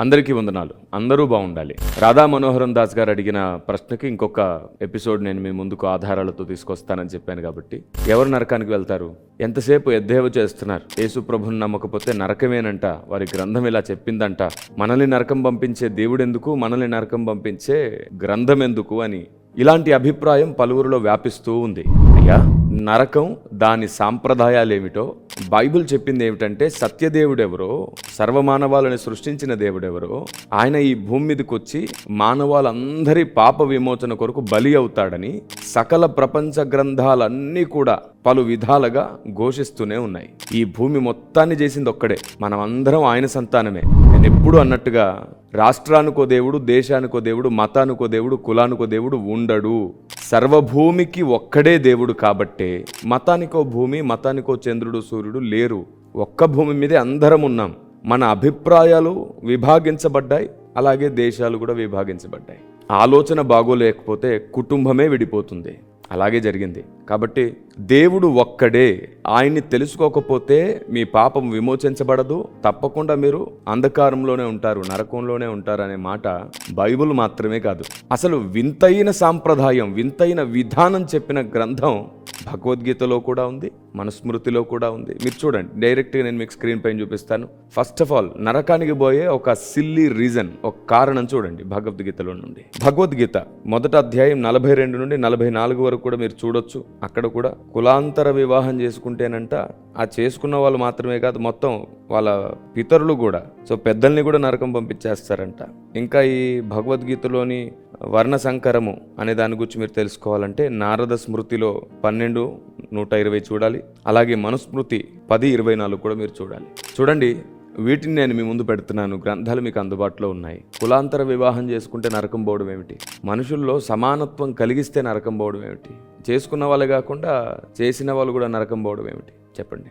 అందరికీ వందనాలు. అందరూ బాగుండాలి. రాధా మనోహరం దాస్ గారు అడిగిన ప్రశ్నకి ఇంకొక ఎపిసోడ్ నేను మీ ముందుకు ఆధారాలతో తీసుకొస్తానని చెప్పాను కాబట్టి. ఎవరు నరకానికి వెళ్తారు? ఎంతసేపు ఎద్దేవ చేస్తున్నారు? యేసు ప్రభుని నమ్మకపోతే నరకమేనంట. వారి గ్రంథం ఇలా చెప్పిందంట. మనల్ని నరకం పంపించే దేవుడెందుకు? మనల్ని నరకం పంపించే గ్రంథం ఎందుకు అని. ఇలాంటి అభిప్రాయం పలువురిలో వ్యాపిస్తూ ఉంది. అయ్యా నరకం దాని సాంప్రదాయాలేమిటో బైబిల్ చెప్పింది ఏమిటంటే సత్యదేవుడెవరో సర్వమానవాళ్ళని సృష్టించిన దేవుడెవరో ఆయన ఈ భూమి మీదకి వచ్చి మానవాళ్ళందరి పాప విమోచన కొరకు బలి అవుతాడని సకల ప్రపంచ గ్రంథాలన్నీ కూడా పలు విధాలుగా ఘోషిస్తూనే ఉన్నాయి. ఈ భూమి మొత్తాన్ని చేసింది ఒక్కడే. మనం అందరం ఆయన సంతానమే. నేను ఎప్పుడు అన్నట్టుగా రాష్ట్రానికో దేవుడు దేశానికో దేవుడు మతానికో దేవుడు కులానికో దేవుడు ఉండడు. సర్వభూమికి ఒక్కడే దేవుడు కాబట్టే మతానికో భూమి మతానికో చంద్రుడు సూర్యుడు లేరు. ఒక్క భూమి మీదే అందరం ఉన్నాం. మన అభిప్రాయాలు విభాగించబడ్డాయి అలాగే దేశాలు కూడా విభాగించబడ్డాయి. ఆలోచన బాగోలేకపోతే కుటుంబమే విడిపోతుంది. అలాగే జరిగింది. కాబట్టి దేవుడు ఒక్కడే. ఆయన్ని తెలుసుకోకపోతే మీ పాపం విమోచించబడదు. తప్పకుండా మీరు అంధకారంలోనే ఉంటారు నరకంలోనే ఉంటారు అనే మాట బైబిల్ మాత్రమే కాదు. అసలు వింతైన సాంప్రదాయం వింతైన విధానం చెప్పిన గ్రంథం భగవద్గీతలో కూడా ఉంది మనుస్మృతిలో కూడా ఉంది. మీరు చూడండి డైరెక్ట్గా నేను మీకు స్క్రీన్ పైన చూపిస్తాను. ఫస్ట్ ఆఫ్ ఆల్ నరకానికి పోయే ఒక సిల్లీ రీజన్ ఒక కారణం చూడండి భగవద్గీతలో నుండి. భగవద్గీత మొదట అధ్యాయం నలభై రెండు నుండి నలభై నాలుగు వరకు కూడా మీరు చూడొచ్చు. అక్కడ కూడా కులాంతర వివాహం చేసుకుంటేనంట ఆ చేసుకున్న వాళ్ళు మాత్రమే కాదు మొత్తం వాళ్ళ పితరులు కూడా సో పెద్దల్ని కూడా నరకం పంపించేస్తారంట. ఇంకా ఈ భగవద్గీతలోని వర్ణ సంకరము అనే దాని గురించి మీరు తెలుసుకోవాలంటే నారద స్మృతిలో పన్నెండు నూట ఇరవై చూడాలి. అలాగే మనుస్మృతి పది ఇరవై నాలుగు కూడా మీరు చూడాలి. చూడండి వీటిని నేను మీ ముందు పెడుతున్నాను. గ్రంథాలు మీకు అందుబాటులో ఉన్నాయి. కులాంతర వివాహం చేసుకుంటే నరకం పోవడం ఏమిటి? మనుషుల్లో సమానత్వం కలిగిస్తే నరకం పోవడం ఏమిటి? చేసుకున్న వాళ్ళు కాకుండా చేసిన వాళ్ళు కూడా నరకం పోవడం ఏమిటి? చెప్పండి.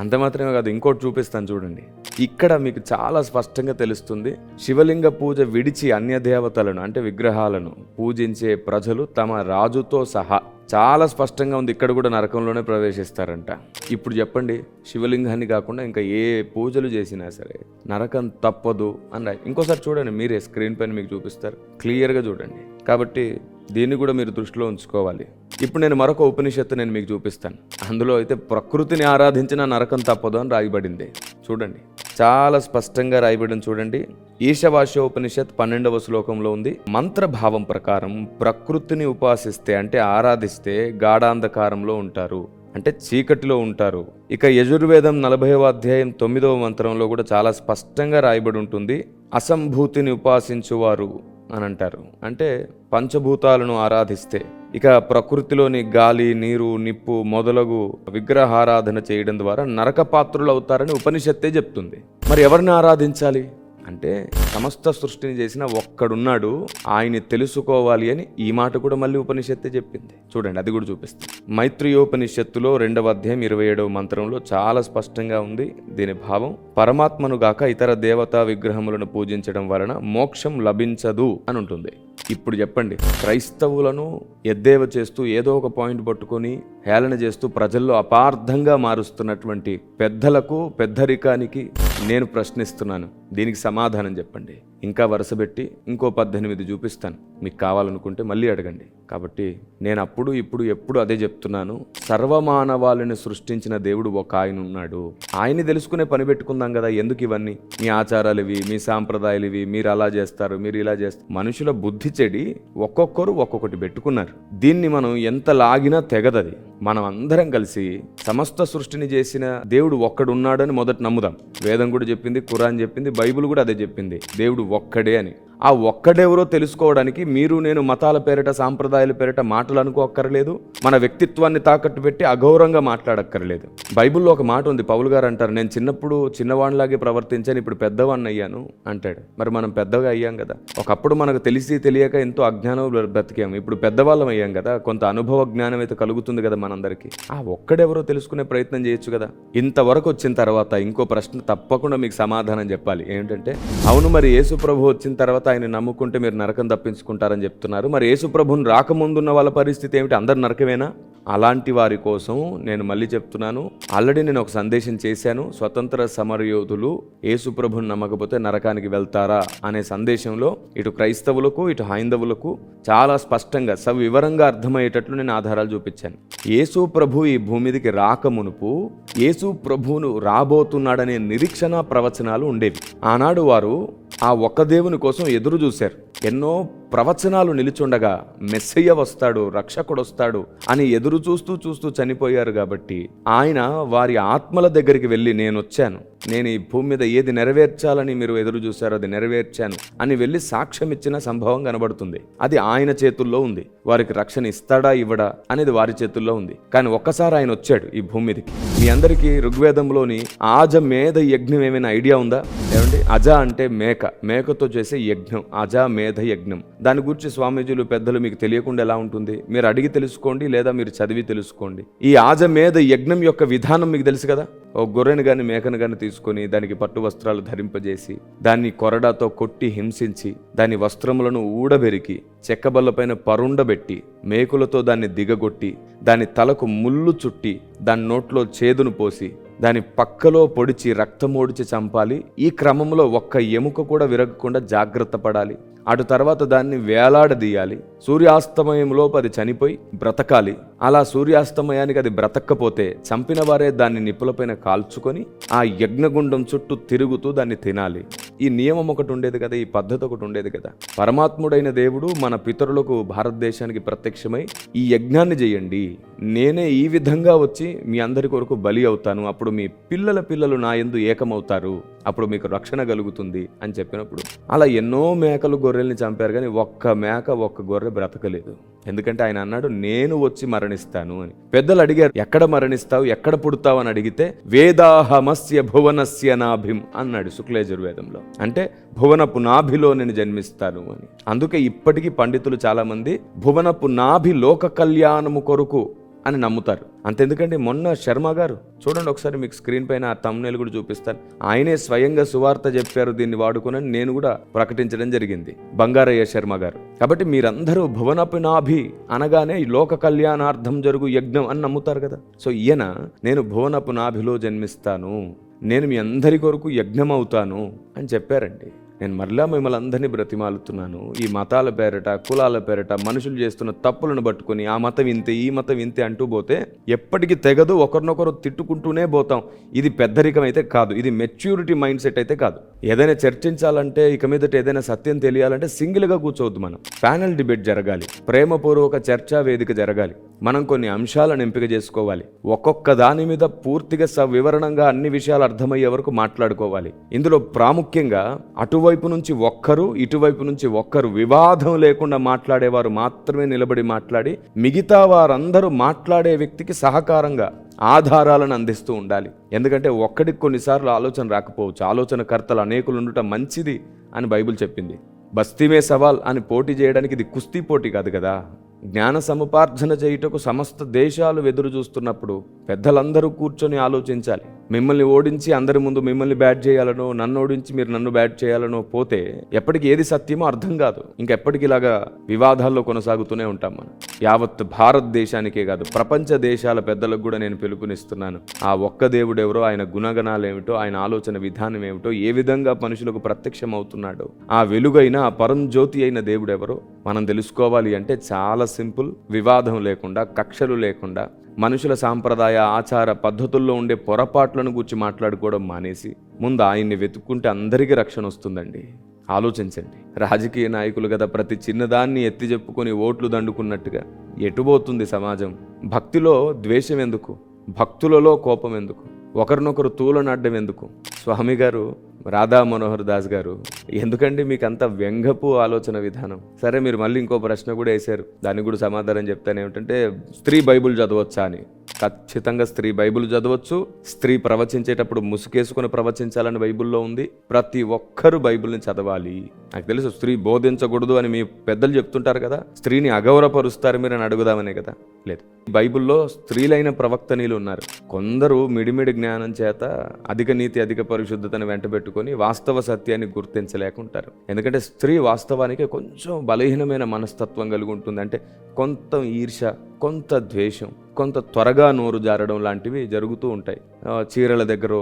అంత మాత్రమే కాదు ఇంకోటి చూపిస్తాను చూడండి. ఇక్కడ మీకు చాలా స్పష్టంగా తెలుస్తుంది శివలింగ పూజ విడిచి అన్య దేవతలను అంటే విగ్రహాలను పూజించే ప్రజలు తమ రాజుతో సహా చాలా స్పష్టంగా ఉంది. ఇక్కడ కూడా నరకంలోనే ప్రవేశిస్తారంట. ఇప్పుడు చెప్పండి శివలింగాన్ని కాకుండా ఇంకా ఏ పూజలు చేసినా సరే నరకం తప్పదు అన్న ఇంకోసారి చూడండి మీరే స్క్రీన్ పైన మీకు చూపిస్తారు. క్లియర్గా చూడండి. కాబట్టి దీన్ని కూడా మీరు దృష్టిలో ఉంచుకోవాలి. ఇప్పుడు నేను మరొక ఉపనిషత్తు నేను మీకు చూపిస్తాను. అందులో అయితే ప్రకృతిని ఆరాధించిన నరకం తప్పదు అని రాయబడింది. చూడండి. చాలా స్పష్టంగా రాయబడిన చూడండి. ఈశవాస్యోపనిషత్ పన్నెండవ శ్లోకంలో ఉంది. మంత్రభావం ప్రకారం ప్రకృతిని ఉపాసిస్తే అంటే ఆరాధిస్తే గాఢాంధకారంలో ఉంటారు. అంటే చీకటిలో ఉంటారు. ఇక యజుర్వేదం నలభైవ అధ్యాయం తొమ్మిదవ మంత్రంలో కూడా చాలా స్పష్టంగా రాయబడి ఉంటుంది. అసంభూతిని ఉపాసించువారు. అని అంటారు అంటే పంచభూతాలను ఆరాధిస్తే ఇక ప్రకృతిలోని గాలి నీరు నిప్పు మొదలగు విగ్రహారాధన చేయడం ద్వారా నరక పాత్రులు అవుతారని ఉపనిషత్తే చెప్తుంది. మరి ఎవరిని ఆరాధించాలి? అంటే సమస్త సృష్టిని చేసిన ఒక్కడున్నాడు ఆయన్ని తెలుసుకోవాలి అని ఈ మాట కూడా మళ్ళీ ఉపనిషత్తే చెప్పింది. చూడండి అది కూడా చూపిస్తుంది మైత్రియోపనిషత్తులో రెండవ అధ్యాయం ఇరవై ఏడవ మంత్రంలో చాలా స్పష్టంగా ఉంది దీని భావం. పరమాత్మను గాక ఇతర దేవతా విగ్రహములను పూజించడం వలన మోక్షం లభించదు అని ఉంటుంది. ఇప్పుడు చెప్పండి క్రైస్తవులను ఎద్దేవ చేస్తూ ఏదో ఒక పాయింట్ పట్టుకొని హేళన చేస్తూ ప్రజల్లో అపార్థంగా మారుస్తున్నటువంటి పెద్దలకు పెద్దరికానికి నేను ప్రశ్నిస్తున్నాను. దీనికి సమాధానం చెప్పండి. ఇంకా వరుసపెట్టి ఇంకో పద్దెనిమిది చూపిస్తాను. మీకు కావాలనుకుంటే మళ్ళీ అడగండి. కాబట్టి నేను అప్పుడు ఇప్పుడు ఎప్పుడు అదే చెప్తున్నాను. సర్వమానవాళిని సృష్టించిన దేవుడు ఒక ఆయన ఉన్నాడు. ఆయన్ని తెలుసుకునే పని పెట్టుకుందాం కదా. ఎందుకు ఇవన్నీ? మీ ఆచారాలు ఇవి మీ సాంప్రదాయాలు ఇవి మీరు అలా చేస్తారు మీరు ఇలా చేస్తారు మనుషుల బుద్ధి చెడి ఒక్కొక్కరు ఒక్కొక్కటి పెట్టుకున్నారు. దీన్ని మనం ఎంత లాగినా తెగదది. మనం అందరం కలిసి సమస్త సృష్టిని చేసిన దేవుడు ఒక్కడున్నాడని మొదట నమ్ముదాం. వేదం కూడా చెప్పింది ఖురాన్ చెప్పింది బైబిల్ కూడా అదే చెప్పింది. దేవుడు ఒక్కడే అని. ఆ ఒక్కడెవరో తెలుసుకోవడానికి మీరు నేను మతాల పేరిట సాంప్రదాయాల పేరిట మాటలు అనుకోక్కర్లేదు. మన వ్యక్తిత్వాన్ని తాకట్టు పెట్టి అగౌరవంగా మాట్లాడక్కర్లేదు. బైబిల్లో ఒక మాట ఉంది పౌలు గారు అంటారు నేను చిన్నప్పుడు చిన్నవాణ్లాగే ప్రవర్తించాను ఇప్పుడు పెద్దవాణ్ణి అయ్యాను అంటాడు. మరి మనం పెద్దగా అయ్యాం కదా. ఒకప్పుడు మనకు తెలిసి తెలియక ఎంతో అజ్ఞానం బ్రతికాం. ఇప్పుడు పెద్దవాళ్ళం అయ్యాం కదా. కొంత అనుభవ జ్ఞానం అయితే కలుగుతుంది కదా మనందరికీ. ఆ ఒక్కడెవరో తెలుసుకునే ప్రయత్నం చేయొచ్చు కదా. ఇంతవరకు వచ్చిన తర్వాత ఇంకో ప్రశ్న తప్పకుండా మీకు సమాధానం చెప్పాలి. ఏంటంటే అవును మరి యేసు ప్రభు వచ్చిన తర్వాత ఆయన నమ్ముకుంటే మీరు నరకం తప్పించుకుంటారని చెప్తున్నారు. మరి యేసుప్రభుని రాకముందున్న వాళ్ళ పరిస్థితి ఏమిటి? అందరు నరకమేనా? అలాంటి వారి కోసం నేను మళ్ళీ చెప్తున్నాను. ఆల్రెడీ నేను ఒక సందేశం చేశాను. స్వతంత్ర సమరయోధులు యేసుప్రభుని నమ్మకపోతే నరకానికి వెళ్తారా అనే సందేశంలో ఇటు క్రైస్తవులకు ఇటు హైందవులకు చాలా స్పష్టంగా సవివరంగా అర్థమయ్యేటట్లు నేను ఆధారాలు చూపించాను. యేసు ప్రభు ఈ భూమి మీదకి రాకమునుపు యేసు ప్రభువును రాబోతున్నాడనే నిరీక్షణ ప్రవచనాలు ఉండేవి. ఆనాడు వారు ఆ ఒక్క దేవుని కోసం ఎదురు చూశారు. ఎన్నో ప్రవచనాలు నిలిచుండగా మెస్సయ్య వస్తాడు రక్షకుడు వస్తాడు అని ఎదురు చూస్తూ చూస్తూ చనిపోయారు కాబట్టి ఆయన వారి ఆత్మల దగ్గరికి వెళ్ళి నేను వచ్చాను నేను ఈ భూమి మీద ఏది నెరవేర్చాలని మీరు ఎదురు చూశారో అది నెరవేర్చాను అని వెళ్ళి సాక్ష్యం ఇచ్చిన సంభవం కనబడుతుంది. అది ఆయన చేతుల్లో ఉంది. వారికి రక్షణ ఇస్తాడా ఇవ్వడా అనేది వారి చేతుల్లో ఉంది. కానీ ఒక్కసారి ఆయన వచ్చాడు ఈ భూమి మీదకి. మీ అందరికీ ఋగ్వేదంలోని ఆజ మేధ యజ్ఞం ఏమైనా ఐడియా ఉందా? ఏమండి? అజ అంటే మేక. మేకతో చేసే యజ్ఞం. అజ మేధ యజ్ఞం. దాని గురించి స్వామీజీలు పెద్దలు మీకు తెలియకుండా ఎలా ఉంటుంది? మీరు అడిగి తెలుసుకోండి లేదా మీరు చదివి తెలుసుకోండి. ఈ ఆజ మీద యజ్ఞం యొక్క విధానం మీకు తెలుసు కదా? ఓ గొర్రెను కానీ మేకను కానీ తీసుకొని దానికి పట్టు వస్త్రాలు ధరింపజేసి దాన్ని కొరడాతో కొట్టి హింసించి దాని వస్త్రములను ఊడబెరికి చెక్కబల్లపైన పరుండబెట్టి మేకులతో దాన్ని దిగగొట్టి దాని తలకు ముళ్ళు చుట్టి దాని నోట్లో చేదును పోసి దాని పక్కలో పొడిచి రక్తమోడిచి చంపాలి. ఈ క్రమంలో ఒక్క ఎముక కూడా విరగకుండా జాగ్రత్త పడాలి. అటు తర్వాత దాన్ని వేలాడదీయాలి. సూర్యాస్తమయంలోపు అది చనిపోయి బ్రతకాలి. అలా సూర్యాస్తమయానికి అది బ్రతక్కపోతే చంపిన వారే దాన్ని నిప్పులపైన కాల్చుకొని ఆ యజ్ఞగుండం చుట్టూ తిరుగుతూ దాన్ని తినాలి. ఈ నియమం ఒకటి ఉండేది కదా ఈ పద్ధతి ఒకటి ఉండేది కదా. పరమాత్ముడైన దేవుడు మన పితరులకు భారతదేశానికి ప్రత్యక్షమై ఈ యజ్ఞాన్ని చేయండి నేనే ఈ విధంగా వచ్చి మీ అందరి కొరకు బలి అవుతాను. అప్పుడు మీ పిల్లల పిల్లలు నా ఎందు ఏకమవుతారు. అప్పుడు మీకు రక్షణ కలుగుతుంది అని చెప్పినప్పుడు. అలా ఎన్నో మేకలు గొర్రెల్ని చంపారు కానీ ఒక్క మేక ఒక్క గొర్రె బ్రతకలేదు. ఎందుకంటే ఆయన అన్నాడు నేను వచ్చి మరణిస్తాను అని. పెద్దలు అడిగారు ఎక్కడ మరణిస్తావు? ఎక్కడ పుడతావు? అని అడిగితే వేదాహమస్య భువనస్య నాభిం అన్నాడు శుక్లయజుర్వేదంలో అంటే భువనపు నాభిలో నేను జన్మిస్తాను అని. అందుకే ఇప్పటికీ పండితులు చాలామంది భువనపు నాభి లోక కళ్యాణము కొరకు అని నమ్ముతారు. అంతెందుకంటే మొన్న శర్మ గారు చూడండి ఒకసారి మీకు స్క్రీన్ పైన ఆ తమ్నేలు కూడా చూపిస్తాను. ఆయనే స్వయంగా సువార్త చెప్పారు దీన్ని వాడుకునని నేను కూడా ప్రకటించడం జరిగింది బంగారయ్య శర్మ గారు. కాబట్టి మీరందరూ భువనపునాభి అనగానే లోక కళ్యాణార్థం జరుగు యజ్ఞం అని నమ్ముతారు కదా. సో ఈయన నేను భువనపు నాభిలో జన్మిస్తాను నేను మీ అందరి కొరకు యజ్ఞం అవుతాను అని చెప్పారండి. నేను మరలా మిమ్మల్ని అందరినీ బ్రతిమాలుతున్నాను. ఈ మతాల పేరట కులాల పేరట మనుషులు చేస్తున్న తప్పులను పట్టుకొని ఆ మతం ఇంతే ఈ మతం ఇంతే అంటూ పోతే ఎప్పటికీ తెగదు ఒకరినొకరు తిట్టుకుంటూనే పోతాం. ఇది పెద్దరికం అయితే కాదు ఇది మెచ్యూరిటీ మైండ్ సెట్ అయితే కాదు. ఏదైనా చర్చించాలంటే ఇక మీదట ఏదైనా సత్యం తెలియాలంటే సింగిల్గా కూర్చోవద్దు మనం. ప్యానల్ డిబేట్ జరగాలి ప్రేమపూర్వక చర్చా వేదిక జరగాలి. మనం కొన్ని అంశాలను ఎంపిక చేసుకోవాలి. ఒక్కొక్క దాని మీద పూర్తిగా సవివరణంగా అన్ని విషయాలు అర్థమయ్యే వరకు మాట్లాడుకోవాలి. ఇందులో ప్రాముఖ్యంగా అటువైపు నుంచి ఒక్కరు ఇటువైపు నుంచి ఒక్కరు వివాదం లేకుండా మాట్లాడేవారు మాత్రమే నిలబడి మాట్లాడి మిగతా వారందరూ మాట్లాడే వ్యక్తికి సహకారంగా ఆధారాలను అందిస్తూ ఉండాలి. ఎందుకంటే ఒక్కడికి కొన్నిసార్లు ఆలోచన రాకపోవచ్చు. ఆలోచనకర్తలు అనేకులు ఉండటం మంచిది అని బైబిల్ చెప్పింది. బస్తీమే సవాల్ అని పోటీ చేయడానికి ఇది కుస్తీ పోటీ కాదు కదా? జ్ఞాన సముపార్జన చేయుటకు సమస్త దేశాలు ఎదురు చూస్తున్నప్పుడు పెద్దలందరూ కూర్చొని ఆలోచించాలి. మిమ్మల్ని ఓడించి అందరి ముందు మిమ్మల్ని బ్యాట్ చేయాలనో నన్ను ఓడించి మీరు నన్ను బ్యాట్ చేయాలనో పోతే ఎప్పటికి ఏది సత్యమో అర్థం కాదు. ఇంకెప్పటికి ఇలాగా వివాదాల్లో కొనసాగుతూనే ఉంటాం మనం. యావత్ భారతదేశానికే కాదు ప్రపంచ దేశాల పెద్దలకు కూడా నేను పిలుపునిస్తున్నాను. ఆ ఒక్క దేవుడెవరో ఆయన గుణగణాలు ఏమిటో ఆయన ఆలోచన విధానం ఏమిటో ఏ విధంగా మనుషులకు ప్రత్యక్షం అవుతున్నాడో ఆ వెలుగైన ఆ పరంజ్యోతి అయిన దేవుడెవరో మనం తెలుసుకోవాలి అంటే చాలా సింపుల్. వివాదం లేకుండా కక్షలు లేకుండా మనుషుల సాంప్రదాయ ఆచార పద్ధతుల్లో ఉండే పొరపాట్లను గురించి మాట్లాడుకోవడం మానేసి ముందు ఆయన్ని వెతుక్కుంటే అందరికీ రక్షణ వస్తుందండి. ఆలోచించండి. రాజకీయ నాయకులు కదా ప్రతి చిన్నదాన్ని ఎత్తి చెప్పుకొని ఓట్లు దండుకున్నట్టుగా ఎటుపోతుంది సమాజం? భక్తిలో ద్వేషం ఎందుకు? భక్తులలో కోపం ఎందుకు? ఒకరినొకరు తూలనాడడం ఎందుకు? స్వామి గారు రాధా మనోహర్ దాస్ గారు ఎందుకండి మీకు అంత వ్యంగపు ఆలోచన విధానం? సరే మీరు మళ్ళీ ఇంకో ప్రశ్న కూడా వేశారు. దానికి కూడా సమాధానం చెప్తాను. ఏమిటంటే స్త్రీ బైబుల్ చదవచ్చా అని. ఖచ్చితంగా స్త్రీ బైబిల్ చదవచ్చు. స్త్రీ ప్రవచించేటప్పుడు ముసుకేసుకుని ప్రవచించాలని బైబిల్లో ఉంది. ప్రతి ఒక్కరూ బైబిల్ని చదవాలి. నాకు తెలుసు స్త్రీ బోధించకూడదు అని మీ పెద్దలు చెప్తుంటారు కదా. స్త్రీని అగౌరవపరుస్తారు మీరు అని అడుగుదామనే కదా. లేదు. బైబిల్లో స్త్రీలైన ప్రవక్తనీలు ఉన్నారు. కొందరు మిడిమిడి జ్ఞానం చేత అధిక నీతి అధిక పరిశుద్ధతను వెంటబెట్టుకొని వాస్తవ సత్యాన్ని గుర్తించలేకుంటారు. ఎందుకంటే స్త్రీ వాస్తవానికి కొంచెం బలహీనమైన మనస్తత్వం కలిగి ఉంటుంది. అంటే కొంత ఈర్ష కొంత ద్వేషం. కొంత త్వరగా నోరు జారడం లాంటివి జరుగుతూ ఉంటాయి. చీరల దగ్గర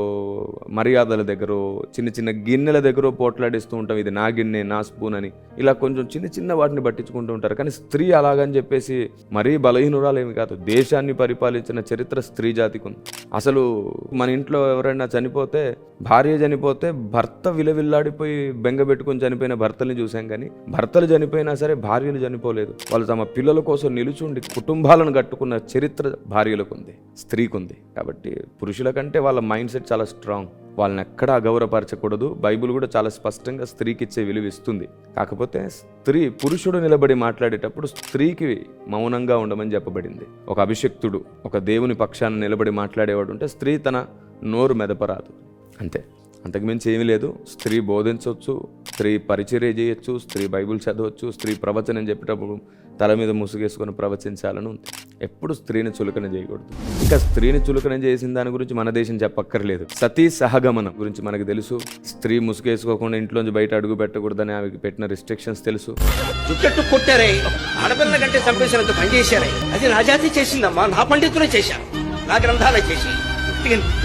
మర్యాదల దగ్గర చిన్న చిన్న గిన్నెల దగ్గర పోట్లాడిస్తూ ఉంటాం. ఇది నా గిన్నె నా స్పూన్ అని. ఇలా కొంచెం చిన్న చిన్న వాటిని పట్టించుకుంటూ ఉంటారు. కానీ స్త్రీ అలాగని చెప్పేసి మరీ బలహీనురాలేమి కాదు. దేశాన్ని పరిపాలించిన చరిత్ర స్త్రీ జాతికి ఉంది. అసలు మన ఇంట్లో ఎవరైనా చనిపోతే భార్య చనిపోతే భర్త విలవిల్లాడిపోయి బెంగ పెట్టుకొని చనిపోయిన భర్తల్ని చూసాం కానీ భర్తలు చనిపోయినా సరే భార్యలు చనిపోలేదు. వాళ్ళు తమ పిల్లల కోసం నిలుచుండి కుటుంబాలను కట్టుకున్న చరిత్ర భార్యలకు ఉంది స్త్రీకుంది కాబట్టి పురుషుల కంటే వాళ్ళ మైండ్ సెట్ చాలా స్ట్రాంగ్. వాళ్ళని ఎక్కడా అగౌరవపరచకూడదు బైబిల్ కూడా చాలా స్పష్టంగా స్త్రీకి ఇచ్చే విలువ ఇస్తుంది. కాకపోతే స్త్రీ పురుషుడు నిలబడి మాట్లాడేటప్పుడు స్త్రీకి మౌనంగా ఉండమని చెప్పబడింది. ఒక అభిషక్తుడు ఒక దేవుని పక్షాన నిలబడి మాట్లాడేవాడు ఉంటే స్త్రీ తన నోరు మెదపరాదు. అంతే. అంతకుమించి ఏమీ లేదు. స్త్రీ బోధించవచ్చు స్త్రీ పరిచర్య చేయొచ్చు స్త్రీ బైబిల్ చదవచ్చు స్త్రీ ప్రవచనం చెప్పేటప్పుడు తల మీద ముసుగేసుకొని ప్రవచించాలని ఉంది. ఎప్పుడు స్త్రీని చులకన చేయకూడదు. ఇంకా స్త్రీని చులకన చేసిన దాని గురించి మన దేశం చెప్పక్కర్లేదు. సతీ సహగమనం గురించి మనకు తెలుసు. స్త్రీ ముసుగేసుకోకుండా ఇంట్లోంచి బయట అడుగు పెట్టకూడదని ఆమెకి పెట్టిన రిస్ట్రిక్షన్స్ తెలుసు. చుట్టూ కొట్టారే. ఆడపిల్ల కంటే చంపేసినంత పని చేశారే. అది నా జాతి చేసిందమ్మా. నా పండితులే చేశారు నా గ్రంథాలే చేసి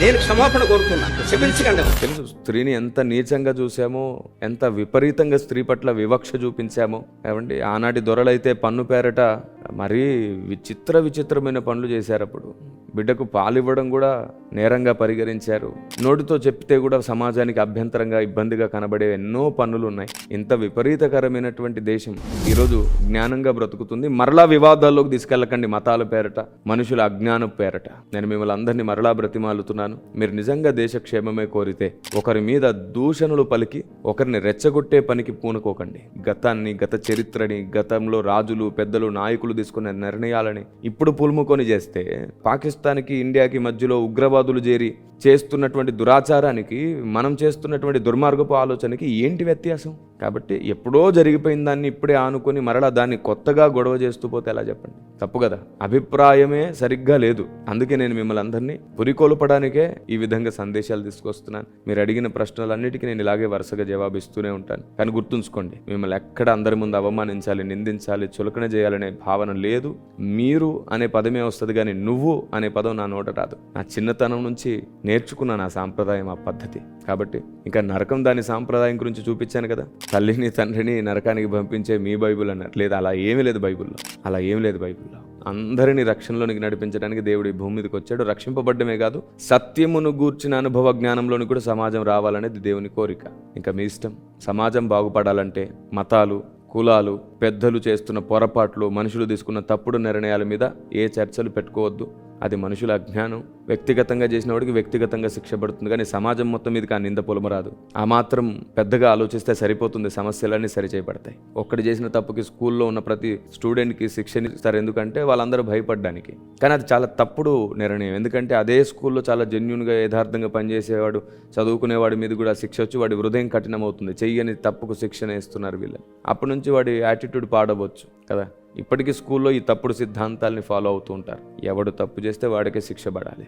నేను క్షమాపణ కోరుకున్నాను క్షమించకండి. తెలుసు స్త్రీని ఎంత నీచంగా చూసామో ఎంత విపరీతంగా స్త్రీ పట్ల వివక్ష చూపించామో. ఏమండి ఆనాటి దొరలైతే పన్ను పేరట మరీ విచిత్ర విచిత్రమైన పనులు చేశారు అప్పుడు బిడ్డకు పాలివ్వడం కూడా నేరంగా పరిగణించారు. నోటితో చెప్తే కూడా సమాజానికి అభ్యంతరంగా ఇబ్బందిగా కనబడే ఎన్నో పనులు ఉన్నాయి. ఇంత విపరీతకరమైనటువంటి దేశం ఈరోజు జ్ఞానంగా బ్రతుకుతుంది. మరలా వివాదాల్లోకి తీసుకెళ్ళకండి మతాల పేరట మనుషుల అజ్ఞానం పేరట. నేను మిమ్మల్ని అందరినీ మరలా బ్రతిమాలుతున్నాను. మీరు నిజంగా దేశక్షేమమే కోరితే ఒకరి మీద దూషణలు పలికి ఒకరిని రెచ్చగొట్టే పనికి పూనుకోకండి. గతాన్ని గత చరిత్రని గతంలో రాజులు పెద్దలు నాయకులు తీసుకున్న నిర్ణయాలని ఇప్పుడు పులుముకొని చేస్తే పాకిస్తాన్కి ఇండియాకి మధ్యలో ఉగ్రవాదులు చేరి చేస్తున్నటువంటి దురాచారానికి మనం చేస్తున్నటువంటి దుర్మార్గపు ఆలోచనకి ఏంటి వ్యత్యాసం? కాబట్టి ఎప్పుడో జరిగిపోయిన దాన్ని ఇప్పుడే ఆనుకొని మరలా దాన్ని కొత్తగా గొడవ చేస్తూ పోతే ఎలా చెప్పండి? తప్పు కదా. అభిప్రాయమే సరిగ్గా లేదు. అందుకే నేను మిమ్మల్ని అందరినీ పురికొల్పడానికే ఈ విధంగా సందేశాలు తీసుకొస్తున్నాను. మీరు అడిగిన ప్రశ్నలన్నిటికీ నేను ఇలాగే వరుసగా జవాబిస్తూనే ఉంటాను. కానీ గుర్తుంచుకోండి మిమ్మల్ని ఎక్కడ అందరి ముందు అవమానించాలి నిందించాలి చులకన చేయాలనే భావన లేదు. మీరు అనే పదమే వస్తుంది కానీ నువ్వు అనే పదం నా నోట రాదు. నా చిన్నతనం నుంచి నేర్చుకున్న నా సాంప్రదాయం ఆ పద్ధతి. కాబట్టి ఇంకా నరకం దాని సాంప్రదాయం గురించి చూపించాను కదా. తల్లిని తండ్రిని నరకానికి పంపించే మీ బైబుల్ అన్నారు లేదా అలా ఏమీ లేదు బైబిల్లో. అలా ఏమీ లేదు బైబిల్లో. అందరినీ రక్షణలోనికి నడిపించడానికి దేవుడు ఈ భూమి మీదకి వచ్చాడు. రక్షింపబడ్డమే కాదు సత్యమును గూర్చిన అనుభవ జ్ఞానంలోని కూడా సమాజం రావాలనేది దేవుని కోరిక. ఇంకా మీ ఇష్టం సమాజం బాగుపడాలంటే మతాలు కులాలు పెద్దలు చేస్తున్న పొరపాట్లు మనుషులు తీసుకున్న తప్పుడు నిర్ణయాల మీద ఏ చర్చలు పెట్టుకోవద్దు. అది మనుషుల అజ్ఞానం. వ్యక్తిగతంగా చేసిన వాడికి వ్యక్తిగతంగా శిక్ష పడుతుంది. కానీ సమాజం మొత్తం మీదకి ఆ నింద పొలమరాదు. ఆ మాత్రం పెద్దగా ఆలోచిస్తే సరిపోతుంది. సమస్యలన్నీ సరిచేయబడతాయి. ఒక్కడు చేసిన తప్పుకి స్కూల్లో ఉన్న ప్రతి స్టూడెంట్కి శిక్షణ ఇస్తారు. ఎందుకంటే వాళ్ళందరూ భయపడడానికి. కానీ అది చాలా తప్పుడు నిర్ణయం. ఎందుకంటే అదే స్కూల్లో చాలా జెన్యున్గా యథార్థంగా పనిచేసేవాడు చదువుకునేవాడి మీద కూడా శిక్ష వచ్చి వాడి హృదయం కఠినమవుతుంది. చెయ్యని తప్పుకు శిక్షణ ఇస్తున్నారు వీళ్ళు. అప్పటి నుంచి వాడి యాటిట్యూడ్ పాడవచ్చు కదా. ఇప్పటికీ స్కూల్లో ఈ తప్పుడు సిద్ధాంతాల్ని ఫాలో అవుతూ ఉంటారు. ఎవడు తప్పు చేస్తే వాడికే శిక్ష పడాలి.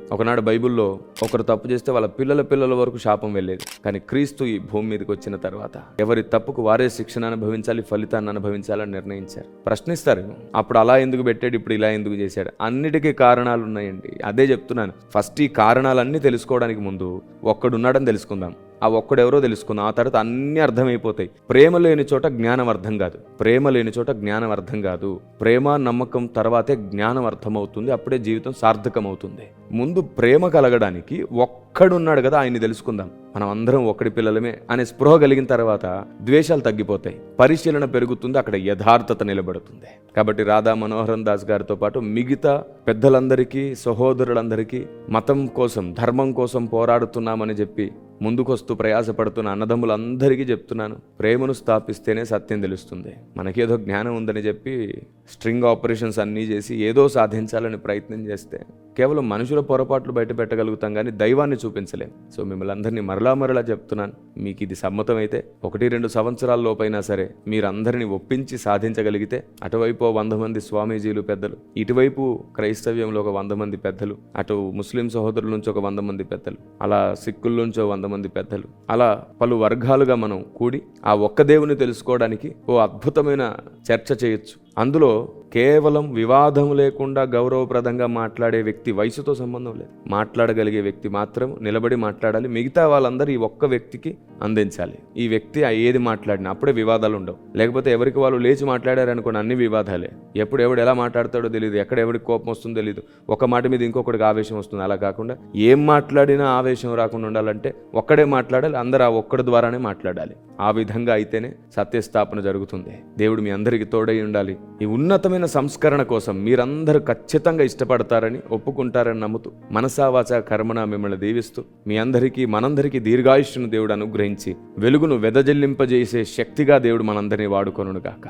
ఒకనాడు బైబిల్లో ఒకరు తప్పు చేస్తే వాళ్ళ పిల్లల పిల్లల వరకు శాపం వెళ్ళేది. కానీ క్రీస్తు ఈ భూమి మీదకి వచ్చిన తర్వాత ఎవరి తప్పుకు వారే శిక్షణ అనుభవించాలి ఫలితాన్ని అనుభవించాలని నిర్ణయించారు. ప్రశ్నిస్తారు అప్పుడు అలా ఎందుకు పెట్టాడు ఇప్పుడు ఇలా ఎందుకు చేశాడు? అన్నిటికీ కారణాలు ఉన్నాయండి. అదే చెప్తున్నాను. ఫస్ట్ ఈ కారణాలన్నీ తెలుసుకోవడానికి ముందు ఒక్కడున్నాడని తెలుసుకుందాం. ఆ ఒక్కడెవరో తెలుసుకుందాం. ఆ తర్వాత అన్నీ అర్థమైపోతాయి. ప్రేమ లేని చోట జ్ఞానం అర్థం కాదు. ప్రేమ లేని చోట జ్ఞానం అర్థం కాదు. ప్రేమ నమ్మకం తర్వాతే జ్ఞానం అర్థమవుతుంది అప్పుడే జీవితం సార్థకమవుతుంది. ముందు ప్రేమ కలగడానికి ఒక్క ఒక్కడున్నాడు కదా ఆయన్ని తెలుసుకుందాం. మనం అందరం ఒక్కడి పిల్లలమే అనే స్పృహ కలిగిన తర్వాత ద్వేషాలు తగ్గిపోతాయి. పరిశీలన పెరుగుతుంది అక్కడ యథార్థత నిలబడుతుంది. కాబట్టి రాధా మనోహరన్ దాస్ గారితో పాటు మిగతా పెద్దలందరికీ సహోదరులందరికీ మతం కోసం ధర్మం కోసం పోరాడుతున్నామని చెప్పి ముందుకొస్తూ ప్రయాసపడుతున్న అన్నదమ్ములందరికీ చెప్తున్నాను. ప్రేమను స్థాపిస్తేనే సత్యం తెలుస్తుంది. మనకేదో జ్ఞానం ఉందని చెప్పి స్ట్రింగ్ ఆపరేషన్స్ అన్నీ చేసి ఏదో సాధించాలని ప్రయత్నం చేస్తే కేవలం మనుషుల పొరపాట్లు బయట పెట్టగలుగుతాం కానీ దైవాన్ని చూపించలేం. సో మిమ్మల్ని అందరినీ మరలా మరలా చెప్తున్నాను. మీకు ఇది సమ్మతమైతే ఒకటి రెండు సంవత్సరాల లోపైనా సరే మీరందరినీ ఒప్పించి సాధించగలిగితే అటువైపు ఓ వంద మంది స్వామీజీలు పెద్దలు ఇటువైపు క్రైస్తవ్యంలో ఒక వంద మంది పెద్దలు అటు ముస్లిం సహోదరుల నుంచి ఒక వంద మంది పెద్దలు అలా సిక్కుల నుంచో వంద మంది పెద్దలు. అలా పలు వర్గాలుగా మనం కూడి ఆ ఒక్క దేవుని తెలుసుకోవడానికి ఓ అద్భుతమైన చర్చ చేయొచ్చు. అందులో కేవలం వివాదం లేకుండా గౌరవప్రదంగా మాట్లాడే వ్యక్తి వయసుతో సంబంధం లేదు. మాట్లాడగలిగే వ్యక్తి మాత్రం నిలబడి మాట్లాడాలి. మిగతా వాళ్ళందరూ ఈ ఒక్క వ్యక్తికి అందించాలి. ఈ వ్యక్తి ఆ ఏది మాట్లాడినా అప్పుడే వివాదాలు ఉండవు. లేకపోతే ఎవరికి వాళ్ళు లేచి మాట్లాడారు అన్ని వివాదాలే. ఎప్పుడు ఎవడు ఎలా మాట్లాడతాడో తెలియదు ఎక్కడ ఎవరికి కోపం వస్తుందో తెలియదు ఒక మాట మీద ఇంకొకటికి ఆవేశం వస్తుంది. అలా కాకుండా ఏం మాట్లాడినా ఆవేశం రాకుండా ఉండాలంటే ఒక్కడే మాట్లాడాలి. అందరూ ఆ ఒక్కడి ద్వారానే మాట్లాడాలి. ఆ విధంగా అయితేనే సత్యస్థాపన జరుగుతుంది. దేవుడు మీ అందరికీ తోడై ఉండాలి. ఈ ఉన్నతమైన సంస్కరణ కోసం మీరందరూ ఖచ్చితంగా ఇష్టపడతారని ఒప్పుకుంటారని నమ్ముతూ మనసావాచ కర్మణ మిమ్మల్ని దీవిస్తూ మీ అందరికీ మనందరికీ దీర్ఘాయుష్ను దేవుడు అనుగ్రహించి వెలుగును వెదజల్లింపజేసే శక్తిగా దేవుడు మనందరినీ వాడుకొను గాక.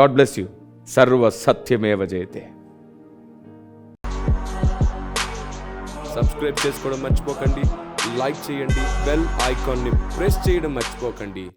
గాడ్ బ్లెస్ యూ సర్వ సత్యమేవ జయతే. సబ్స్క్రైబ్ చేసుకోవడం మర్చిపోకండి. లైక్ చేయండి. బెల్ ఐకాన్ని ప్రెస్ చేయడం మర్చిపోకండి.